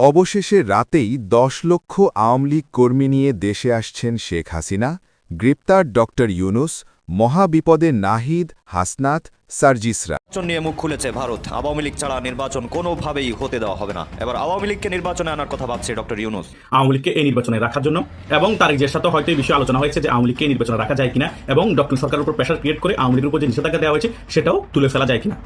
অবশেষে রাতেই দশ লক্ষ আওয়ামী লীগ কর্মী নিয়ে দেশে আসছেন শেখ হাসিনা, গ্রেপ্তার ড ইউনুস, মহাবিপদে নাহিদ, হাসনাত সার্জিসরা। নিয়ে মুখ খুলেছে ভারত। আওয়ামী লীগ ছাড়া নির্বাচন কোনোভাবেই হতে দেওয়া হবে না। এবার আওয়ামী লীগকে নির্বাচনে আনার কথা ভাবছে ডক্টর ইউনুস। আওয়ামী লীগকে এই নির্বাচনে রাখার জন্য এবং তার যে সাথে হয়তো এই বিষয়ে আলোচনা হয়েছে যে আওয়ামী লীগকে নির্বাচনে রাখা যায় কিনা এবং ডক্টর সরকারের উপর প্রেশার ক্রিয়েট করে আওয়ামী লীগের উপর যে নিষেধাজ্ঞা দেওয়া হয়েছে সেটাও তুলে ফেলা যায় কিনা।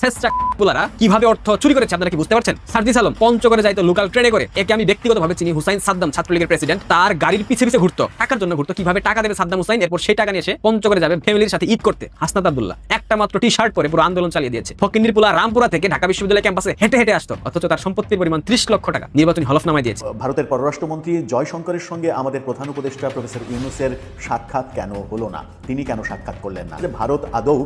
শেষটা পুলারা কীভাবে অর্থ চুরি করেছে আপনারা কি বুঝতে পারছেন? সার্জিস আলম পঞ্চগড়ে যাইতো লোকাল ট্রেনে করে। একে আমি ব্যক্তিগতভাবে চিনি হুসাইন সাদ্দাম ছাত্রলীগের প্রেসিডেন্ট তার গাড়ির পিছে পিছে ঘুরতো। টাকার জন্য ঘুরতো। কীভাবে টাকা দেবে সাদ্দাম হুসাইন? এরপর সেই টাকা নিয়ে এসে পঞ্চগড়ে যাবে ফ্যামিলির সাথে ঈদ করতে। হাসনাত আব্দুল্লাহ একটা মাত্র টি শার্ট পরে পুরো আন্দোলন চালিয়ে দিয়েছে। ফকিন্দির পুলা রামপুরা থেকে ঢাকা বিশ্ববিদ্যালয় ক্যাম্পাসে হেঁটে হেঁটে আসতো। অথচ তার সম্পত্তির পরিমাণ ত্রিশ লক্ষ টাকা। নির্বাচনী হলফনামায় দিয়েছে। ভারতের পররাষ্ট্রমন্ত্রী জয়শঙ্করের সঙ্গে আমাদের প্রধান উপদেষ্টা প্রফেসর ইউনুসের সাক্ষাৎ কেন হলো না? তিনি কেন সাক্ষাৎ করলেন না? যে ভারত আদৌ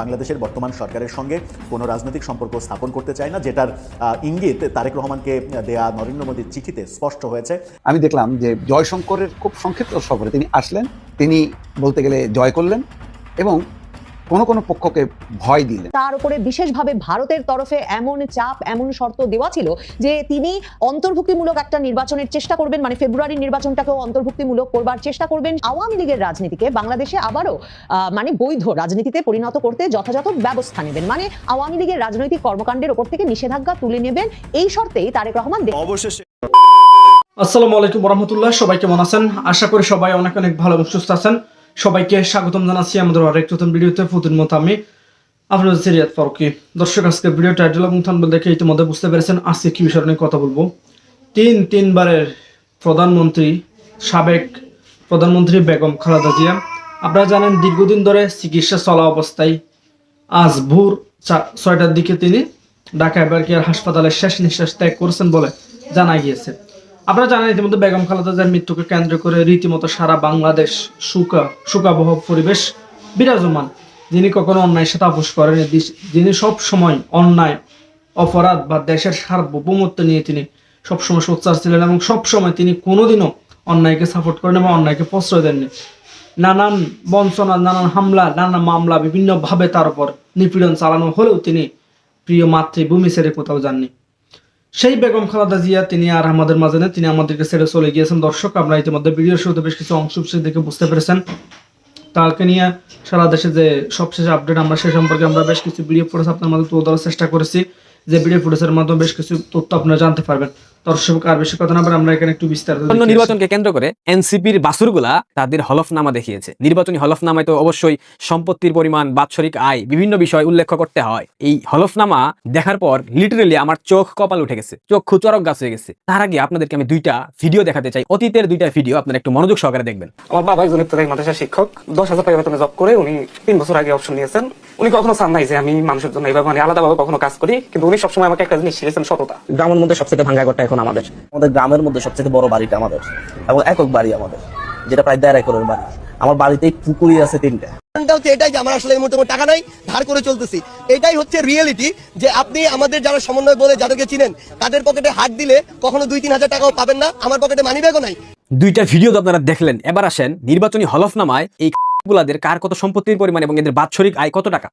বাংলাদেশের বর্তমান সরকারের সঙ্গে কোনো রাজনৈতিক সম্পর্ক স্থাপন করতে চায় না যেটার আহ, ইঙ্গিত তারেক রহমানকে দেয়া নরেন্দ্র মোদীর চিঠিতে স্পষ্ট হয়েছে। আমি দেখলাম যে জয়শঙ্করের খুব সংক্ষিপ্ত সফরে তিনি আসলেন। তিনি বলতে গেলে জয় করলেন এবং কোনো কোনো পক্ষকে ভয় দিলেন তার উপরে বিশেষভাবে ভারতের তরফে এমন চাপ এমন শর্ত দেওয়া ছিল যে তিনি অন্তর্ভুক্তিমূলক একটা নির্বাচনের চেষ্টা করবেন মানে ফেব্রুয়ারির নির্বাচনটাকেও অন্তর্ভুক্তিমূলক করবার চেষ্টা করবেন আওয়ামী লীগের রাজনীতিকে। বাংলাদেশে আবারও আহ, মানে বৈধ রাজনীতিতে পরিণত করতে যথাযথ ব্যবস্থা নেবেন। মানে আওয়ামী লীগের রাজনৈতিক কর্মকাণ্ডের ওপর থেকে নিষেধাজ্ঞা তুলে নেবেন এই শর্তেই তারেক রহমান অবশেষে আসসালামু আলাইকুম রহমতুল্লাহ সবাই কেমন আছেন? আশা করি সবাই অনেক অনেক ভালো এবং সুস্থ আছেন। সবাইকে স্বাগতম জানাচ্ছি আমাদের আরেক নতুন ভিডিওতে। ফুতুর মতো আমি আপনাদের সিরিয়াত ফারুকি। দর্শক, আজকে ভিডিও টাইটেল এবং থানবল দেখে ইতিমধ্যে বুঝতে পেরেছেন আজকে কি বিষয় নিয়ে কথা বলব। তিন, তিনবারের প্রধানমন্ত্রী, সাবেক প্রধানমন্ত্রী বেগম খালেদা জিয়া। আপনারা জানেন দীর্ঘদিন ধরে চিকিৎসা চলা অবস্থায় আজ ভোর ছয়টার দিকে তিনি ঢাকা এবারকিয়ার হাসপাতালে শেষ নিঃশ্বাস ত্যাগ করেছেন বলে জানা গিয়েছে। আপনারা জানেন, ইতিমধ্যে বেগম খালেদা জিয়ার মৃত্যুকে কেন্দ্র করে রীতিমতো সারা বাংলাদেশ সুকা সুকাবহ পরিবেশ বিরাজমান। যিনি কখনো অন্যায় সাথে আপোষ করেন যিনি সব সময় অন্যায়, অপরাধ বা দেশের সার্বভৌমত্ব নিয়ে তিনি সবসময় সোচ্চার ছিলেন এবং সবসময় তিনি কোনোদিনও অন্যায়কে সাপোর্ট করেন এবং অন্যায়কে প্রশ্রয় দেননি। নানান বঞ্চনা, নানান হামলা নানান মামলা বিভিন্নভাবে তার উপর নিপীড়ন চালানো হলেও তিনি প্রিয় মাতৃভূমি ছেড়ে কোথাও যাননি। সেই বেগম খালাদা জিয়া, তিনি আর আমাদের মাঝে নেই, তিনি আমাদেরকে ছেড়ে চলে গিয়েছেন। দর্শক আমরা ইতিমধ্যে ভিডিওর শুরুতে বেশ কিছু অংশ দেখে বুঝতে পেরেছেন। তাকে নিয়ে সারা দেশে যে সবশেষ আপডেট আমরা, সে সম্পর্কে আমরা বেশ কিছু ভিডিও ফুটেজ আপনার মাধ্যমে তুলে ধরার চেষ্টা করেছি। যে ভিডিও ফুটেজের মাধ্যমে বেশ কিছু তথ্য আপনারা জানতে পারবেন। দর্শক আর বেশি কথা না বলে আমরা এখানে একটু বিস্তারিত। নির্বাচনকে কেন্দ্র করে এনসিপির বাসুরগুলা তাদের হলফনামা দেখিয়েছে। নির্বাচনী হলফনামায় তো অবশ্যই সম্পত্তির পরিমাণ বাৎসরিক আয় বিভিন্ন বিষয় উল্লেখ করতে হয়। এই হলফনামা দেখার পর লিটারেলি আমার চোখ কপাল উঠে গেছে। চোখ খুচরক গাছ হয়ে গেছে। তার আগে আপনাদেরকে আমি দুইটা ভিডিও দেখাতে চাই। অতীতের দুইটা ভিডিও আপনারা একটু মনোযোগ সহকারে দেখবেন। আমার বাবা একজন ইফতারি মাদ্রাসার শিক্ষক। দশ হাজার টাকা বেতনে জব করে উনি তিন বছর আগে অপশন নিয়েছেন। উনি কখনো চান নাই যে আমি মানুষের জন্য এইভাবে মানে আলাদাভাবে কখনো কাজ করি কিন্তু উনি সবসময় আমাকে একটা জিনিস শিখেছেন সততা। গ্রামের মধ্যে সবচেয়ে ভাঙ্গা ঘরটা এখন আমাদের। আমাদের গ্রামের মধ্যে সবচেয়ে বড় বাড়িটা আমাদের এবং একক বাড়ি আমাদের যেটা প্রায় দেড় একরের বাড়ি। আমার বাড়িতেই পুকুরি আছে তিনটা। হচ্ছে এটাই যে আমার আসলে এই মুহূর্তে টাকা নাই ধার করে চলতেছি। এটাই হচ্ছে রিয়েলিটি যে আপনি আমাদের যারা সমন্বয় বলে যাদেরকে চিনেন তাদের পকেটে হাত দিলে কখনো দুই তিন হাজার টাকাও পাবেন না আমার পকেটে মানি ব্যাগও নাই। দুইটা ভিডিও তো আপনারা দেখলেন। এবার আসেন নির্বাচনী হলফনামায় এই গুলাদের কার কত সম্পত্তির পরিমাণ এবং এদের বাৎসরিক আয় কত টাকা?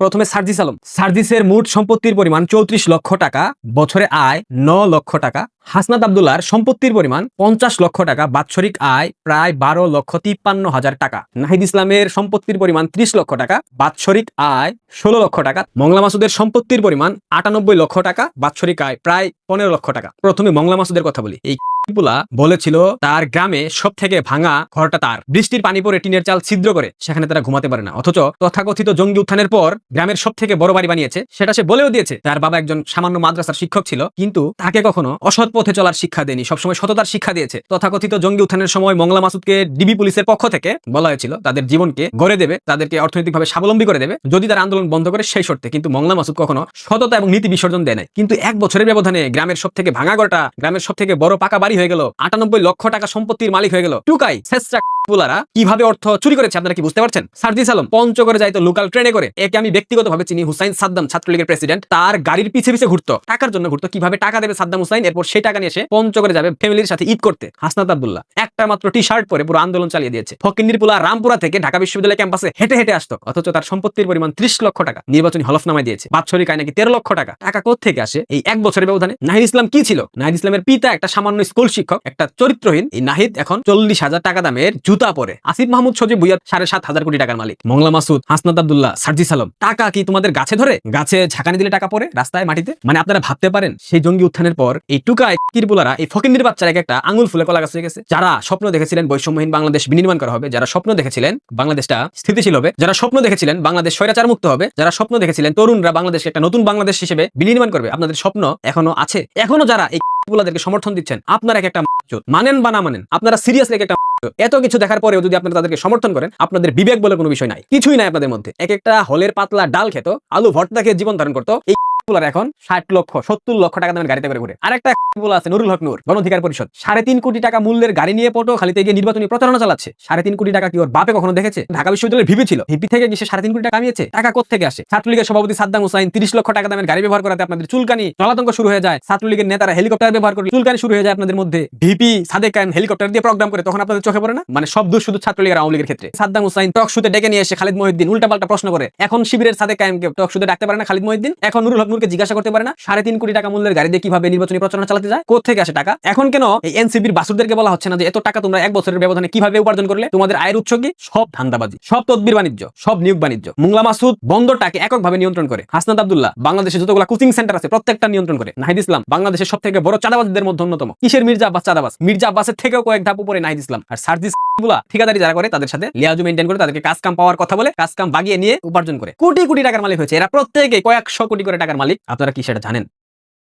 প্রথমে সার্জিস আলম। সার্জিসের মোট সম্পত্তির পরিমাণ চৌত্রিশ লক্ষ টাকা, বছরে আয় ন লক্ষ টাকা। হাসনাত আব্দুল্লার সম্পত্তির পরিমাণ পঞ্চাশ লক্ষ টাকা, বাৎসরিক আয় প্রায় বারো লক্ষ তিপ্পান্ন হাজার টাকা। নাহিদ ইসলামের সম্পত্তির পরিমাণ ত্রিশ লক্ষ টাকা, বাৎসরিক আয় ষোলো লক্ষ টাকা। মংলা মাসুদের সম্পত্তির পরিমাণ আটানব্বই লক্ষ টাকা, বাৎসরিক আয় প্রায় পনেরো লক্ষ টাকা। প্রথমে মংলা মাসুদের কথা বলি। এই পুলা বলেছিল, তার গ্রামে সব থেকে ভাঙা ঘরটা তার। বৃষ্টির পানি পরে টিনের চাল ছিদ্র করে, সেখানে তারা ঘুমাতে পারে না। অথচ তথাকথিত জঙ্গি উত্থানের পর গ্রামের সব থেকে বড় বাড়ি বানিয়েছে, সেটা সে বলেও দিয়েছে, তার বাবা একজন সামান্য মাদ্রাসার শিক্ষক ছিল, কিন্তু তাকে কখনো অসৎ পথে চলার শিক্ষা দেয়নি, সবসময় সততার শিক্ষা দিয়েছে। তথাকথিত জঙ্গি উত্থানের সময় মংলা মাসুদকে ডিবি পুলিশের পক্ষ থেকে বলা হয়েছিল, তাদের জীবনকে গড়ে দেবে, তাদেরকে অর্থনৈতিকভাবে স্বাবলম্বী করে দেবে, যদি তারা আন্দোলন বন্ধ করে সেই শর্তে। কিন্তু মংলা মাসুদ কখনো সততা এবং নীতি বিসর্জন দেয় নাই। কিন্তু এক বছরের ব্যবধানে গ্রামের সব থেকে ভাঙা ঘরটা, গ্রামের সব থেকে বড় পাকা বাড়ি হয়ে গেল। আটানব্বই লক্ষ টাকা সম্পত্তির মালিক হয়ে গেল। টুকাই শেষরা পুলারা কীভাবে অর্থ চুরি করেছে, আপনারা কি বুঝতে পারছেন? সার্জিস আলম, পঞ্চগড়ে যাইতো লোকাল ট্রেনে করে, একে আমি ব্যক্তিগতভাবে চিনি হুসাইন সাদ্দাম, ছাত্রলীগের প্রেসিডেন্ট তার গাড়ির পিছে পিছে ঘুরতো। টাকার জন্য ঘুরতো। কীভাবে টাকা দেবে সাদ্দাম হুসাইন? এরপর সেই টাকা নিয়ে এসে পঞ্চগড়ে যাবে ফ্যামিলির সাথে ঈদ করতে। হাসনাত আব্দুল্লাহ, একটা মাত্র টি শার্ট পরে পুরো আন্দোলন চালিয়ে দিয়েছে। ফকিন্দির পুলা রামপুরা থেকে ঢাকা বিশ্ববিদ্যালয় ক্যাম্পাসে হেঁটে হেঁটে আসতো। অথচ তার সম্পত্তির পরিমাণ ত্রিশ লক্ষ টাকা। নির্বাচনী হলফনামায় দিয়েছে। বাৎসরিক আয় নাকি তেরো লক্ষ টাকা। টাকা থেকে আসে এই এক বছরের ব্যবধানে? নাহিদ ইসলাম কি ছিল? নাহিদ ইসলামের পিতা একটা সামান্য স্কুল শিক্ষক, একটা চরিত্রহীন। এই নাহিদ এখন চল্লিশ হাজার টাকা দামের জুতা পরে। আসিফ মাহমুদ সজিব ভুইয়া সাড়ে সাত হাজার কোটি টাকার মালিক। মংলা মাসুদ, হাসনাত আব্দুল্লাহ সার্জি সালম টাকা কি তোমাদের গাছে ধরে? গাছে ঝাঁকানি দিলে টাকা পরে রাস্তায়, মাটিতে? মানে আপনারা ভাবতে পারেন, সেই জঙ্গি উত্থানের পর এই টুকায় কিরপুলারা এই ফকিন্দির বাচ্চারা একটা আঙুল ফুলে কলা গাছ হয়ে গেছে। যারা স্বপ্ন দেখেছিলেন বৈষম্যহীন বাংলাদেশ বিনির্মাণ করা হবে, যারা স্বপ্ন দেখেছিলেন বাংলাদেশটা স্থিতিশীল হবে, যারা স্বপ্ন দেখেছিলেন বাংলাদেশ স্বৈরাচার মুক্ত হবে, যারা স্বপ্ন দেখেছিলেন তরুণরা বাংলাদেশকে একটা নতুন বাংলাদেশ হিসেবে বিনির্মাণ করবে, আপনাদের স্বপ্ন এখনও আছে। এখনও যারা এই গুলাদেরকে সমর্থন দিচ্ছেন, আপনারা এক একটা মানেন বা না মানেন, আপনারা সিরিয়াসলি একটা। এত কিছু দেখার পরেও যদি আপনারা তাদেরকে সমর্থন করেন, আপনাদের বিবেক বলে কোনো বিষয় নাই। কিছুই নাই আপনাদের মধ্যে। এক একটা হলের পাতলা ডাল খেত, আলু খেয়ে জীবন ধারণ করতো, এই গুলার এখন ষাট লক্ষ, সত্তর লক্ষ টাকা দামের গাড়িতে করে ঘুরে। আর একটা গুলো আছে, নুরুল হক নূর গণধিকার পরিষদ। সাড়ে তিন কোটি টাকা মূল্যের গাড়ি নিয়ে পটো, খালিতে গিয়ে নির্বাচনী প্রচারণা চালাচ্ছে। সাড়ে তিন কোটি টাকা কি ওর বাপে কখনো দেখেছে? ঢাকা বিশ্ববিদ্যালয়ের ভিপি ছিল। ভিপি থেকে গিয়ে সাড়ে তিন কোটি টাকা কামিয়েছে। টাকা কোথেকে আসে? ছাত্রলীগের সভাপতি সাদ্দাম হুসাইন, তিরিশ লক্ষ টাকা দামের গাড়ি ব্যবহার করাতে আপনাদের চুলকানি, জলাতঙ্ক শুরু হয়ে যায়। ছাত্রলীগের নেতারা হেলিকপ্টার ব্যবহার করে চুলকানি শুরু হয়ে যায় আপনাদের মধ্যে। ভিপি সাদেক কায়েম হেলিকপ্টার দিয়ে প্রোগ্রাম করে, তখন আপনাদের চোখে পড়ে না? মানে সব দোষ শুধু ছাত্রলীগের আওয়ামী লীগের ক্ষেত্রে। সাদ্দাম হুসাইন টক শুতে ডেকে নিয়ে এসে খালিদ মহিউদ্দিন উল্টাপাল্টা প্রশ্ন করে, এখন শিবিরের সাদেক কায়েমকে টক শুতে ডাকতে পারে না খালিদ মহিউদ্দিন? এখন নুরুল হক নূরকে জিজ্ঞাসা করতে পারে না। সাড়ে তিন কোটি টাকা মূল্যের গাড়ি দিয়ে কীভাবে নির্বাচনী প্রচারণা চালাতে যায়? কোথেকে আসে টাকা? এখন কেন এই এনসিবির বাসুরদেরকে বলা হচ্ছে না যে এত টাকা তোমরা এক বছরের ব্যবধানে কীভাবে উপার্জন করলে? তোমাদের আয়ের উৎস কি? সব ধান্দাবাজি, সব তদবির বাণিজ্য, সব নিয়োগ বাণিজ্য। মুংলা মাসুদ বন্দরটাকে এককভাবে নিয়ন্ত্রণ করে। হাসনাত আব্দুল্লাহ, বাংলাদেশে যতগুলো কোচিং সেন্টার আছে, প্রত্যেকটা নিয়ন্ত্রণ করে। নাহিদ ইসলাম, বাংলাদেশের সব থেকে বড় চাঁদাবাজদের মধ্যে অন্যতম। কিসের মির্জা আব্বাস চাঁদাবাজ? মির্জা আব্বাসের থেকেও কয়েক ধাপ উপরে নাহিদ ইসলাম। আর সার্জিসগুলা ঠিকাদারি যারা করে, তাদের সাথে লিয়াজু মেনটেন করে, তাদেরকে কাজ কাম পাওয়ার কথা বলে কাজ কাম বাগিয়ে নিয়ে উপার্জন করে। কোটি কোটি টাকার মালিক হয়েছে। এরা প্রত্যেকে কয়েকশো কোটি করে টাকার মালিক। আপনারা কি সেটা জানেন?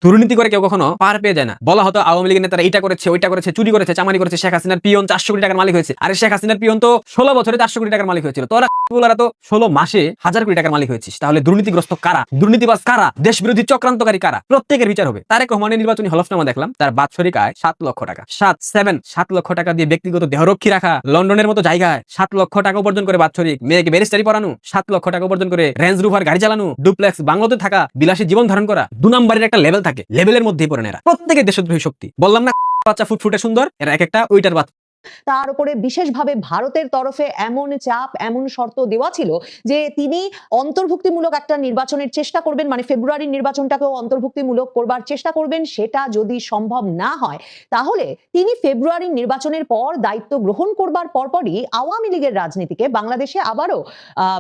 দুর্নীতি করে কেউ কখনো পার পেয়ে যায় না। বলা হতো আওয়ামী লীগের নেতারা এইটা করেছে, ওইটা করেছে, চুরি করেছে চামারি করেছে, শেখ হাসিনার পিয়ন চারশো কোটি টাকার মালিক হয়েছে। আরে শেখ হাসিনার পিয়ন তো ষোলো বছরে চারশো কোটি টাকার মালিক হয়েছিল। তোরা গুলারা তো ষোলো মাসে হাজার কোটি টাকার মালিক হয়েছিস। তাহলে দুর্নীতিগ্রস্ত কারা? দুর্নীতিবাজ কারা? দেশ বিরোধী চক্রান্তকারী কারা? প্রত্যেকের বিচার হবে। তারেক রহমানের নির্বাচনী হলফনামা দেখলাম, তার বাৎসরিক আয় সাত লক্ষ টাকা। সাত সেভেন সাত লক্ষ টাকা দিয়ে ব্যক্তিগত দেহরক্ষী রাখা, লন্ডনের মতো জায়গায় সাত লক্ষ টাকা উপার্জন করে বাৎসরিক, মেয়েকে ব্যারিস্টারি পড়ানো সাত লক্ষ টাকা উপার্জন করে রেঞ্জ রুভার গাড়ি চালানো, ডুপ্লেক্স বাংলাতে থাকা, বিলাসী জীবন ধারণ করা, দু নম্বরের একটা লেভেল থাকে, লেভেলের মধ্যেই পড়ে না এরা। প্রত্যেকের দেশদ্রোহী শক্তি। বললাম না, বাচ্চা ফুটফুটে সুন্দর, এরা এক একটা ওইটার বাচ্চা। তার উপরে বিশেষভাবে ভারতের তরফে এমন চাপ, এমন শর্ত দেওয়া ছিল যে তিনি অন্তর্ভুক্তিমূলক একটা নির্বাচনের চেষ্টা করবেন মানে ফেব্রুয়ারির নির্বাচনটাকেও অন্তর্ভুক্তিমূলক করবার চেষ্টা করবেন, সেটা যদি সম্ভব না হয়, তাহলে তিনি ফেব্রুয়ারির নির্বাচনের পর দায়িত্ব গ্রহণ করবার পরপরই আওয়ামী লীগের রাজনীতিকে বাংলাদেশে আবারও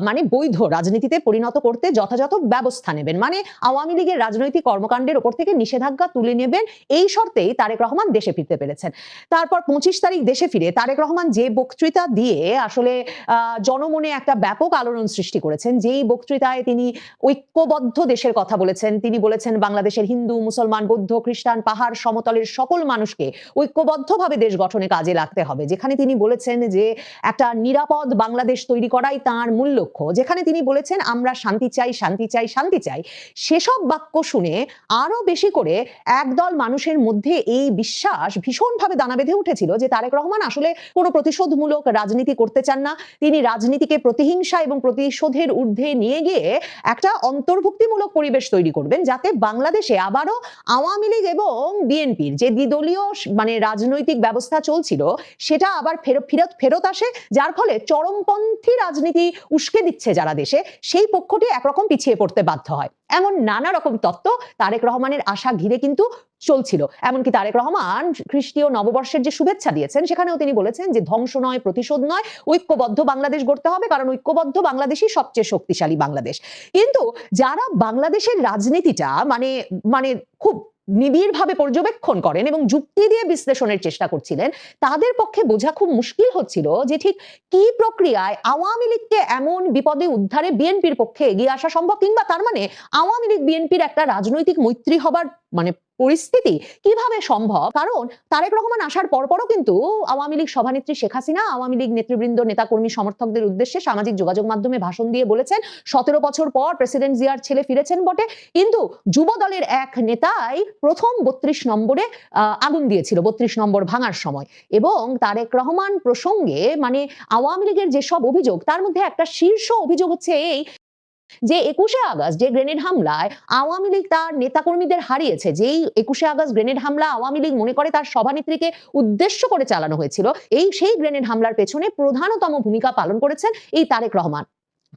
মানে বৈধ রাজনীতিতে পরিণত করতে যথাযথ ব্যবস্থা নেবেন। মানে আওয়ামী লীগের রাজনৈতিক কর্মকাণ্ডের ওপর থেকে নিষেধাজ্ঞা তুলে নেবেন, এই শর্তেই তারেক রহমান দেশে ফিরতে পেরেছেন। তারপর পঁচিশ তারিখ দেশে ফিরে তারেক রহমান যে বক্তৃতা দিয়ে আসলে জনমনে একটা ব্যাপক আলোড়ন সৃষ্টি করেছেন, যেই বক্তৃতায় তিনি ঐক্যবদ্ধ দেশের কথা বলেছেন, তিনি বলেছেন বাংলাদেশের হিন্দু, মুসলমান, বৌদ্ধ, খ্রিস্টান, পাহাড়, সমতলের সকল মানুষকে ঐক্যবদ্ধভাবে দেশ গঠনে কাজে লাগতে হবে। যেখানে তিনি বলেছেন যে, একটা নিরাপদ বাংলাদেশ তৈরি করাই তার মূল লক্ষ্য। যেখানে তিনি বলেছেন, আমরা শান্তি চাই শান্তি চাই শান্তি চাই। সেসব বাক্য শুনে আরও বেশি করে একদল মানুষের মধ্যে এই বিশ্বাস ভীষণভাবে দানা বেঁধে উঠেছিল যে তারেক রহমান আসলে কোনো প্রতিশোধমূলক রাজনীতি করতে চান না। তিনি রাজনীতিকে প্রতিহিংসা এবং প্রতিশোধের ঊর্ধ্বে নিয়ে গিয়ে একটা অন্তর্ভুক্তিমূলক পরিবেশ তৈরি করবেন, যাতে বাংলাদেশে আবারও আওয়ামী লীগ এবং বিএনপির যে দ্বিদলীয় মানে রাজনৈতিক ব্যবস্থা চলছিল, সেটা আবার ফেরত ফেরত ফেরত আসে, যার ফলে চরমপন্থী রাজনীতি উস্কে দিচ্ছে যারা দেশে। সেই পক্ষটি একরকম পিছিয়ে পড়তে বাধ্য হয়। এমন নানা রকম তত্ত্ব তারেক রহমানের আশা ঘিরে কিন্তু চলছিল। এমনকি তারেক রহমান খ্রিস্টীয় নববর্ষের যে শুভেচ্ছা দিয়েছেন, সেখানেও তিনি বলেছেন যে ধ্বংস নয়, প্রতিশোধ নয়, ঐক্যবদ্ধ বাংলাদেশ গড়তে হবে, কারণ ঐক্যবদ্ধ বাংলাদেশই সবচেয়ে শক্তিশালী বাংলাদেশ। কিন্তু যারা বাংলাদেশের রাজনীতিটা মানে মানে খুব নিবিড়ভাবে পর্যবেক্ষণ করেন এবং যুক্তি দিয়ে বিশ্লেষণের চেষ্টা করছিলেন, তাদের পক্ষে বোঝা খুব মুশকিল হচ্ছিল যে ঠিক কি প্রক্রিয়ায় আওয়ামী লীগকে এমন বিপদে উদ্ধারে বিএনপির পক্ষে এগিয়ে আসা সম্ভব কিংবা তার মানে আওয়ামী লীগ বিএনপির একটা রাজনৈতিক মৈত্রী হবার মানে পরিস্থিতি কীভাবে সম্ভব? কারণ তারেক রহমান আসার পরপরও কিন্তু আওয়ামী লীগ সভানেত্রী শেখ হাসিনা, আওয়ামী লীগ নেতৃবৃন্দ, নেতাকর্মী, সমর্থকদের উদ্দেশ্যে সামাজিক যোগাযোগ মাধ্যমে ভাষণ দিয়ে বলেছেন, সতেরো বছর পর প্রেসিডেন্ট জিয়ার ছেলে ফিরেছেন বটে। কিন্তু যুব দলের এক নেতাই প্রথম বত্রিশ নম্বরে আগুন দিয়েছিল, বত্রিশ নম্বর ভাঙার সময়। এবং তারেক রহমান প্রসঙ্গে মানে আওয়ামী লীগের যেসব অভিযোগ, তার মধ্যে একটা শীর্ষ অভিযোগ হচ্ছে এই যে একুশে আগস্ট যে গ্রেনেড হামলায় আওয়ামী লীগ তার নেতাকর্মীদের হারিয়েছে, যেই একুশে আগস্ট গ্রেনেড হামলা আওয়ামী লীগ মনে করে তার সভানেত্রীকে উদ্দেশ্য করে চালানো হয়েছিল, এই সেই গ্রেনেড হামলার পেছনে প্রধানতম ভূমিকা পালন করেছেন এই তারেক রহমান।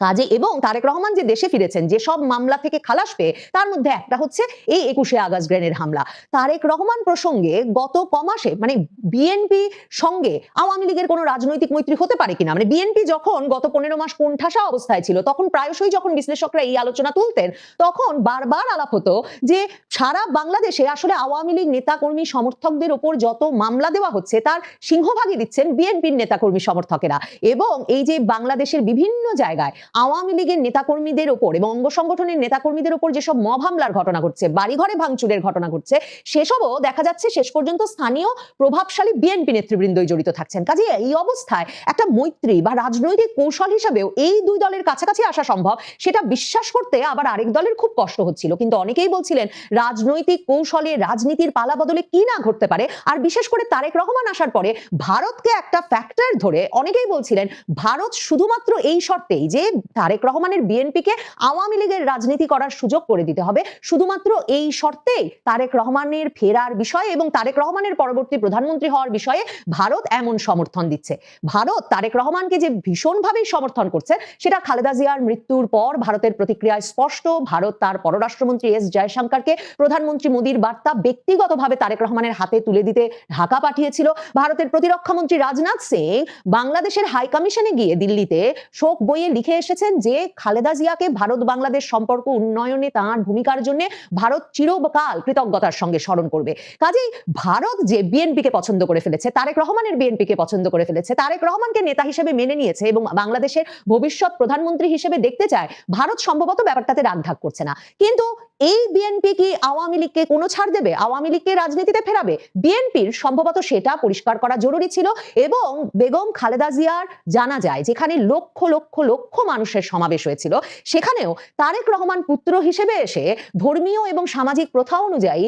কাজে এবং তারেক রহমান যে দেশে ফিরেছেন, যে সব মামলা থেকে খালাস পেয়ে, তার মধ্যে একটা হচ্ছে এই একুশে আগস্ট গ্রেনের হামলা। তারেক রহমান প্রসঙ্গে গত কমাসে মানে বিএনপি সঙ্গে আওয়ামী লীগের কোনো রাজনৈতিক মৈত্রী হতে পারে কিনা? মানে বিএনপি যখন গত পনেরো মাস কোণঠাসা অবস্থায় ছিল, তখন প্রায়শই যখন বিশ্লেষকরা এই আলোচনা তুলতেন, তখন বারবার আলাপ হতো যে সারা বাংলাদেশে আসলে আওয়ামী লীগ নেতাকর্মী সমর্থকদের ওপর যত মামলা দেওয়া হচ্ছে, তার সিংহভাগই দিচ্ছেন বিএনপির নেতাকর্মী সমর্থকেরা। এবং এই যে বাংলাদেশের বিভিন্ন জায়গায় আওয়ামী লীগের নেতাকর্মীদের ওপর এবং অঙ্গ সংগঠনের নেতাকর্মীদের ওপর যেসব মব হামলার ঘটনা ঘটছে, বাড়িঘরে ভাঙচুরের ঘটনা ঘটছে, সেসবও দেখা যাচ্ছে শেষ পর্যন্ত স্থানীয় প্রভাবশালী বিএনপি নেতৃবৃন্দই জড়িত থাকছেন। কাজে এই অবস্থায় একটা মৈত্রী বা রাজনৈতিক কৌশল হিসেবেও এই দুই দলের কাছাকাছি আসা সম্ভব, সেটা বিশ্বাস করতে আবার আরেক দলের খুব কষ্ট হচ্ছিল। কিন্তু অনেকেই বলছিলেন, রাজনৈতিক কৌশলে রাজনীতির পালা বদলে কি না ঘটতে পারে? আর বিশেষ করে তারেক রহমান আসার পরে ভারতকে একটা ফ্যাক্টর ধরে অনেকেই বলছিলেন, ভারত শুধুমাত্র এই শর্তেই যে তারেক রহমানের বিএনপিকে আওয়ামী লীগের রাজনীতি করার সুযোগ করে দিতে হবে। শুধুমাত্র এই শর্তেই তারেক রহমানের ফেরার বিষয়ে এবং তারেক রহমানের পরবর্তী প্রধানমন্ত্রী হওয়ার বিষয়ে ভারত এমন সমর্থন দিচ্ছে। ভারত তারেক রহমানকে যে ভীষণভাবেই সমর্থন করছে, সেটা খালেদা জিয়ার মৃত্যুর পর ভারতের প্রতিক্রিয়ায় স্পষ্ট। ভারত তার পররাষ্ট্রমন্ত্রী এস জয়শঙ্করকে প্রধানমন্ত্রী মোদীর বার্তা ব্যক্তিগতভাবে তারেক রহমানের হাতে তুলে দিতে ঢাকা পাঠিয়েছিল। ভারতের প্রতিরক্ষা মন্ত্রী রাজনাথ সিং বাংলাদেশের হাই কমিশনে গিয়ে দিল্লিতে শোক বইয়ে লিখে এসেছেন যে খালেদা জিয়াকে ভারত বাংলাদেশ সম্পর্ক উন্নয়নে তাঁর ভূমিকার জন্য ভারত চিরকাল কৃতজ্ঞতার সঙ্গে স্মরণ করবে। কাজেই ভারত যে বিএনপিকে পছন্দ করে ফেলেছে, তারেক রহমানের বিএনপিকে পছন্দ করে ফেলেছে, তারেক রহমানকে নেতা হিসেবে মেনে নিয়েছে এবং বাংলাদেশের ভবিষ্যৎ প্রধানমন্ত্রী হিসেবে দেখতে চায়, ভারত সম্ভবত ব্যাপারটাতে রাগঢাক করছে না। কিন্তু এই বিএনপি কি আওয়ামী লীগকে কোনো ছাড় দেবে? আওয়ামী লীগকে রাজনীতিতে ফেরাবে? বিএনপির সম্ভবত সেটা পরিষ্কার করা জরুরি ছিল এবং বেগম খালেদা জিয়ার জানা যায়, যেখানে লক্ষ লক্ষ লক্ষ মানুষের সমাবেশ হয়েছিল, সেখানেও তারেক রহমান পুত্র হিসেবে এসে ধর্মীয় এবং সামাজিক প্রথা অনুযায়ী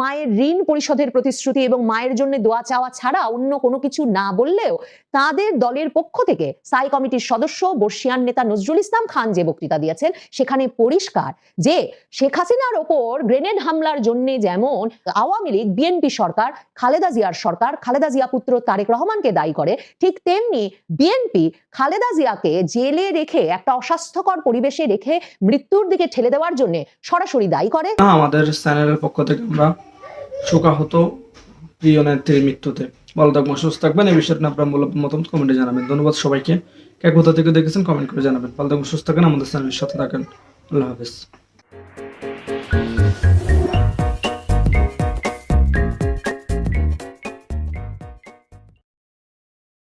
মায়ের ঋণ পরিশোধের প্রতিশ্রুতি এবং মায়ের জন্য দোয়া চাওয়া ছাড়া অন্য কোনো কিছু না বললেও তাদের দলের পক্ষ থেকে সাই কমিটির সদস্য বর্ষিয়ান নেতা নজরুল ইসলাম খান যে বক্তৃতা দিয়েছেন, সেখানে পরিষ্কার যে শেখ হাসিনার ওপর গ্রেনেড হামলার জন্য যেমন আওয়ামী লীগ, বিএনপি সরকার, খালেদা জিয়ার সরকার, খালেদা জিয়া পুত্র তারেক রহমানকে দায়ী করে, ঠিক তেমনি বিএনপি খালেদা জিয়াকে জেলে রেখে, একটা অস্বাস্থ্যকর পরিবেশে রেখে মৃত্যুর দিকে ঠেলে দেওয়ার জন্য সরাসরি দায়ী করে। আমাদের চ্যানেলের পক্ষ থেকে আমরা শোকাহত প্রিয় নেত্রীর মৃত্যুতে। ভালো থাকবেন, সুস্থ থাকবেন। এই বিষয়টা আপনার মূল্যবান মতামত কমেন্টে জানাবেন। ধন্যবাদ সবাইকে। কে কোথা থেকে দেখেছেন কমেন্ট করে জানাবেন। ভালো থাকবেন, সুস্থ থাকেন আমাদের চ্যানেলের সাথে থাকেন। আল্লাহ হাফেজ।